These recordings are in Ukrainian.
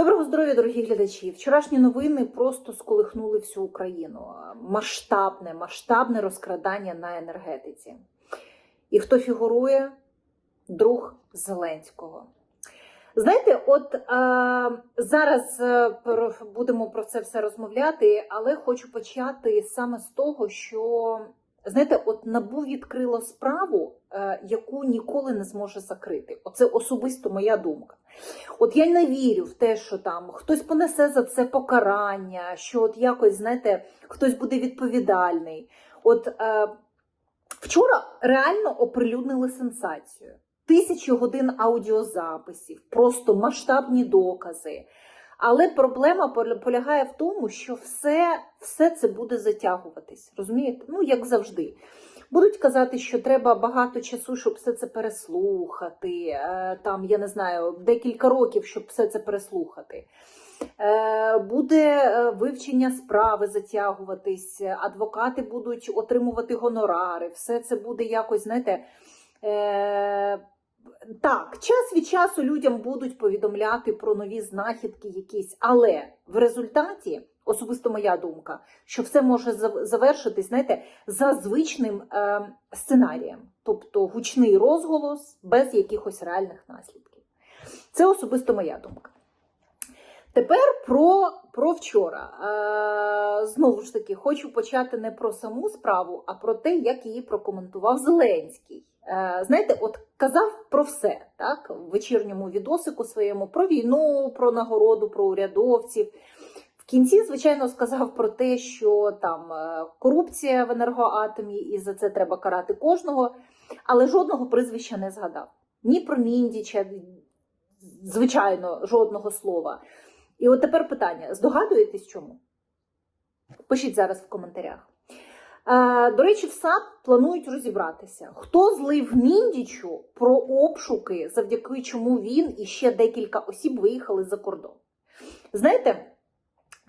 Доброго здоров'я, дорогі глядачі! Вчорашні новини просто сколихнули всю Україну. Масштабне, масштабне розкрадання на енергетиці. І хто фігурує? Друг Зеленського. Знаєте, от е, зараз будемо про це все розмовляти, але хочу почати саме з того, що знаєте, от набу відкрило справу, е, яку ніколи не зможе закрити. Оце особисто моя думка. От я не вірю в те, що там хтось понесе за це покарання, що от якось, знаєте, хтось буде відповідальний. От е, вчора реально оприлюднили сенсацію. Тисячі годин аудіозаписів, просто масштабні докази. Але проблема полягає в тому, що все, все це буде затягуватись. Розумієте? Ну, як завжди. Будуть казати, що треба багато часу, щоб все це переслухати. е, Там, я не знаю, декілька років, щоб все це переслухати. Е, Буде е, вивчення справи затягуватись, адвокати будуть отримувати гонорари, все це буде якось, знаєте. Так, час від часу людям будуть повідомляти про нові знахідки якісь, але в результаті, особисто моя думка, що все може завершитись, знаєте, за звичним е, сценарієм, тобто гучний розголос без якихось реальних наслідків. Це особисто моя думка. Тепер про, про вчора. Е, знову ж таки, хочу почати не про саму справу, а про те, як її прокоментував Зеленський. Е, знаєте, от казав про все, так, в вечірньому відосику своєму про війну, про нагороду, про урядовців. В кінці, звичайно, сказав про те, що там е, корупція в енергоатомі, і за це треба карати кожного, але жодного прізвища не згадав. Ні про Міндіча, звичайно, жодного слова. І от тепер питання: здогадуєтесь чому? Пишіть зараз в коментарях. Е, До речі, в САП планують розібратися, хто злив Міндічу про обшуки, завдяки чому він і ще декілька осіб виїхали за кордон. Знаєте,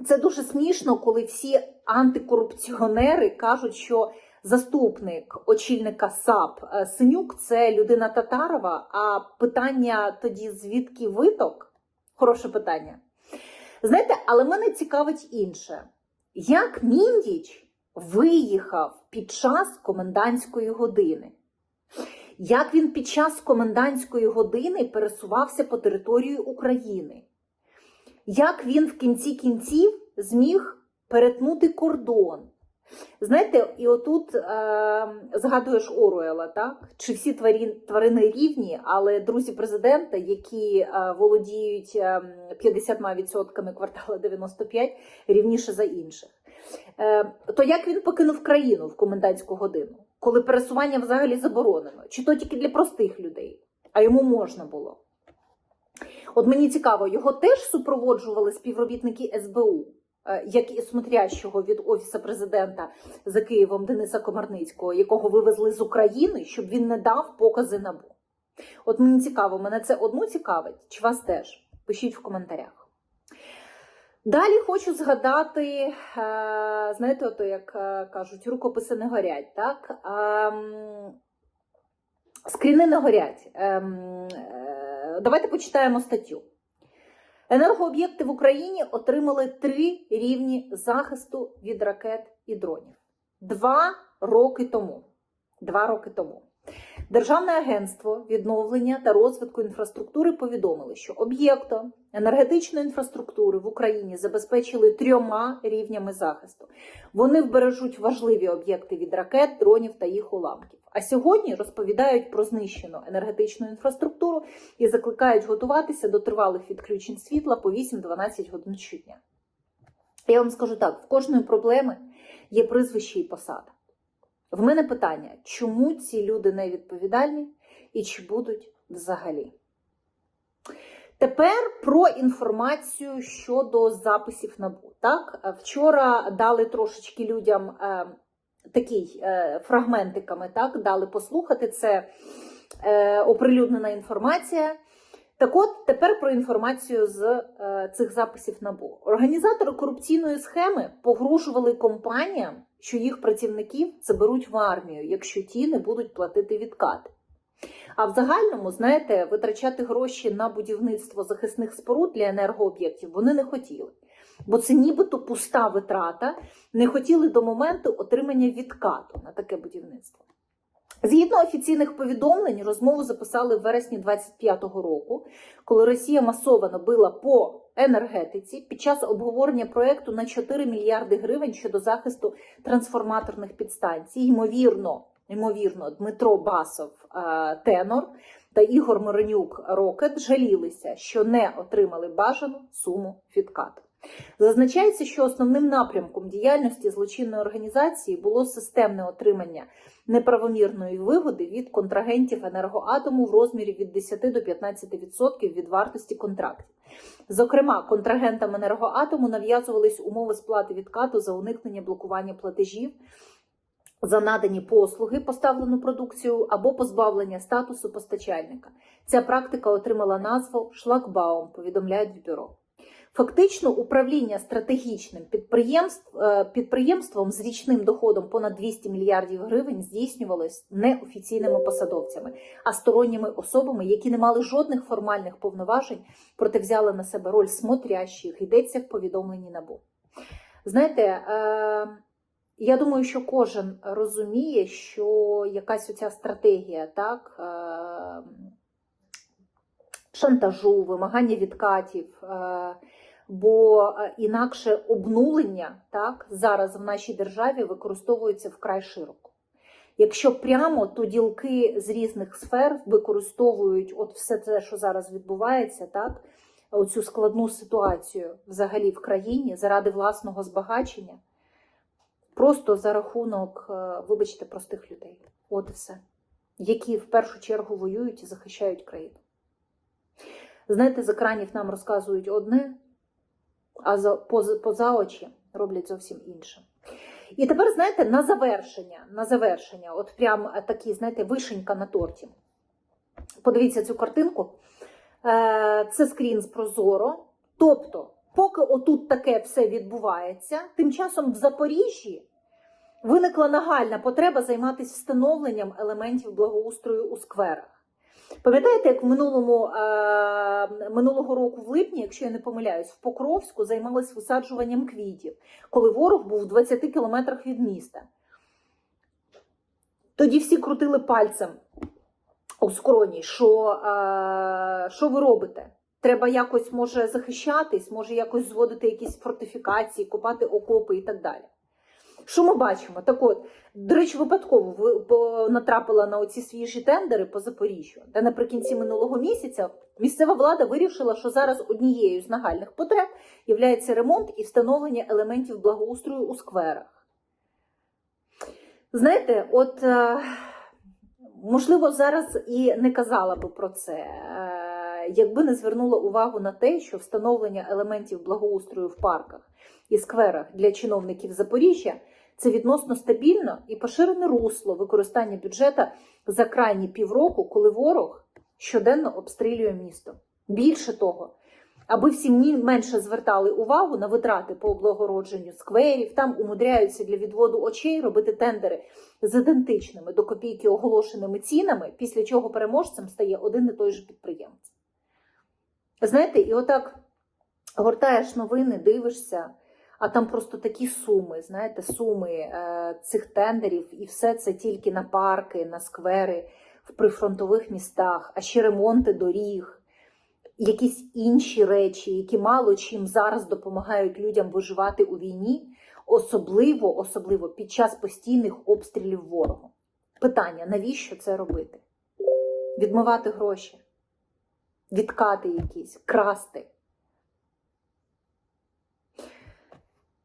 це дуже смішно, коли всі антикорупціонери кажуть, що заступник очільника САП е, Синюк це людина Татарова. А питання тоді звідки виток? Хороше питання. Знаєте, але мене цікавить інше. Як Міндіч виїхав під час комендантської години? Як він під час комендантської години пересувався по території України? Як він в кінці кінців зміг перетнути кордон? Знаєте, і отут е, згадуєш Оруела, так? Чи всі тварин, тварини рівні, але друзі президента, які е, володіють е, 50% квартала 95, рівніше за інших. Е, то як він покинув країну в комендантську годину, коли пересування взагалі заборонено? Чи то тільки для простих людей, а йому можна було? От мені цікаво, його теж супроводжували співробітники СБУ, як і смотрящого від Офісу президента за Києвом Дениса Комарницького, якого вивезли з України, щоб він не дав покази набу. От мені цікаво, мене це одну цікавить, чи вас теж? Пишіть в коментарях. Далі хочу згадати, е, знаєте, ото як е, кажуть, рукописи не горять, так? Ем, Скріни не горять. Ем, е, Давайте почитаємо статтю. Енергооб'єкти в Україні отримали три рівні захисту від ракет і дронів. Два роки тому. Два роки тому. Державне агентство відновлення та розвитку інфраструктури повідомили, що об'єктом енергетичної інфраструктури в Україні забезпечили трьома рівнями захисту. Вони вбережуть важливі об'єкти від ракет, дронів та їх уламків. А сьогодні розповідають про знищену енергетичну інфраструктуру і закликають готуватися до тривалих відключень світла по 8-12 годин щодня. Я вам скажу так: в кожної проблеми є прізвище і посада. В мене питання, чому ці люди не відповідальні і чи будуть взагалі? Тепер про інформацію щодо записів НАБУ. Так, вчора дали трошечки людям е, такий е, фрагментиками, так, дали послухати. Це е, оприлюднена інформація. Так от тепер про інформацію з е, цих записів НАБУ. Організатори корупційної схеми погрожували компаніям, що їх працівників заберуть в армію, якщо ті не будуть платити відкати. А в загальному, знаєте, витрачати гроші на будівництво захисних споруд для енергооб'єктів вони не хотіли. Бо це нібито пуста витрата, не хотіли до моменту отримання відкату на таке будівництво. Згідно офіційних повідомлень, розмову записали в вересні 25-го року, коли Росія масово била по енергетиці під час обговорення проекту на 4 мільярди гривень щодо захисту трансформаторних підстанцій. Ймовірно, ймовірно, Дмитро Басов е, Тенор та Ігор Моронюк Рокет жалілися, що не отримали бажану суму відкату. Зазначається, що основним напрямком діяльності злочинної організації було системне отримання неправомірної вигоди від контрагентів енергоатому в розмірі від 10 до 15% від вартості контрактів. Зокрема, контрагентам енергоатому нав'язувались умови сплати відкату за уникнення блокування платежів. За надані послуги, поставлену продукцію або позбавлення статусу постачальника. Ця практика отримала назву шлагбаум, повідомляють в бюро. Фактично, управління стратегічним підприємств, е, підприємством з річним доходом понад 200 мільярдів гривень здійснювалось не офіційними посадовцями, а сторонніми особами, які не мали жодних формальних повноважень, проте взяли на себе роль смотрящих. Йдеться в повідомленні НАБУ. Знаєте, е, я думаю, що кожен розуміє, що якась оця стратегія, так. е, Шантажу, вимагання відкатів, бо е, інакше обнулення так зараз в нашій державі використовується вкрай широко. Якщо прямо, то ділки з різних сфер використовують от все це, що зараз відбувається, так оцю складну ситуацію взагалі в країні заради власного збагачення, просто за рахунок, е, вибачте, простих людей. От і все, які в першу чергу воюють і захищають країну. Знаєте, з екранів нам розказують одне, а за, поза, очі роблять зовсім інше. І тепер, знаєте, на завершення, на завершення, от прям такі, знаєте, вишенька на торті. Подивіться цю картинку. Е, Це скрін з Прозоро. Тобто, поки отут таке все відбувається, тим часом в Запоріжжі виникла нагальна потреба займатися встановленням елементів благоустрою у скверах. Пам'ятаєте, як в минулому, е, минулого року в липні, якщо я не помиляюсь, в Покровську займалися висаджуванням квітів, коли ворог був в 20 кілометрах від міста. Тоді всі крутили пальцем у скроні, що, е, що ви робите? Треба якось може захищатись, може якось зводити якісь фортифікації, копати окопи і так далі. Що ми бачимо? Так от, до речі, випадково натрапила на оці свіжі тендери по Запоріжжю, де наприкінці минулого місяця місцева влада вирішила, що зараз однією з нагальних потреб є ремонт і встановлення елементів благоустрою у скверах. Знаєте, от е, можливо, зараз і не казала би про це, е, якби не звернула увагу на те, що встановлення елементів благоустрою в парках і скверах для чиновників Запоріжжя це відносно стабільно і поширене русло використання бюджета за крайні півроку, коли ворог щоденно обстрілює місто. Більше того, аби всі менше звертали увагу на витрати по облагородженню скверів, там умудряються для відводу очей робити тендери з ідентичними до копійки оголошеними цінами, після чого переможцем стає один і той же підприємець. Знаєте, і отак гортаєш новини, дивишся, а там просто такі суми, знаєте, суми е, цих тендерів, і все це тільки на парки, на сквери в прифронтових містах, а ще ремонти доріг, якісь інші речі, які мало чим зараз допомагають людям виживати у війні, особливо, особливо під час постійних обстрілів ворогу. Питання: навіщо це робити? Відмивати гроші, відкати якісь, красти.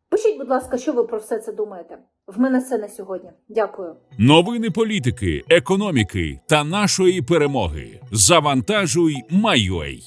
Пишіть, будь ласка, що ви про все це думаєте. В мене все на сьогодні. Дякую. Новини політики, економіки та нашої перемоги. Завантажуй, Майой.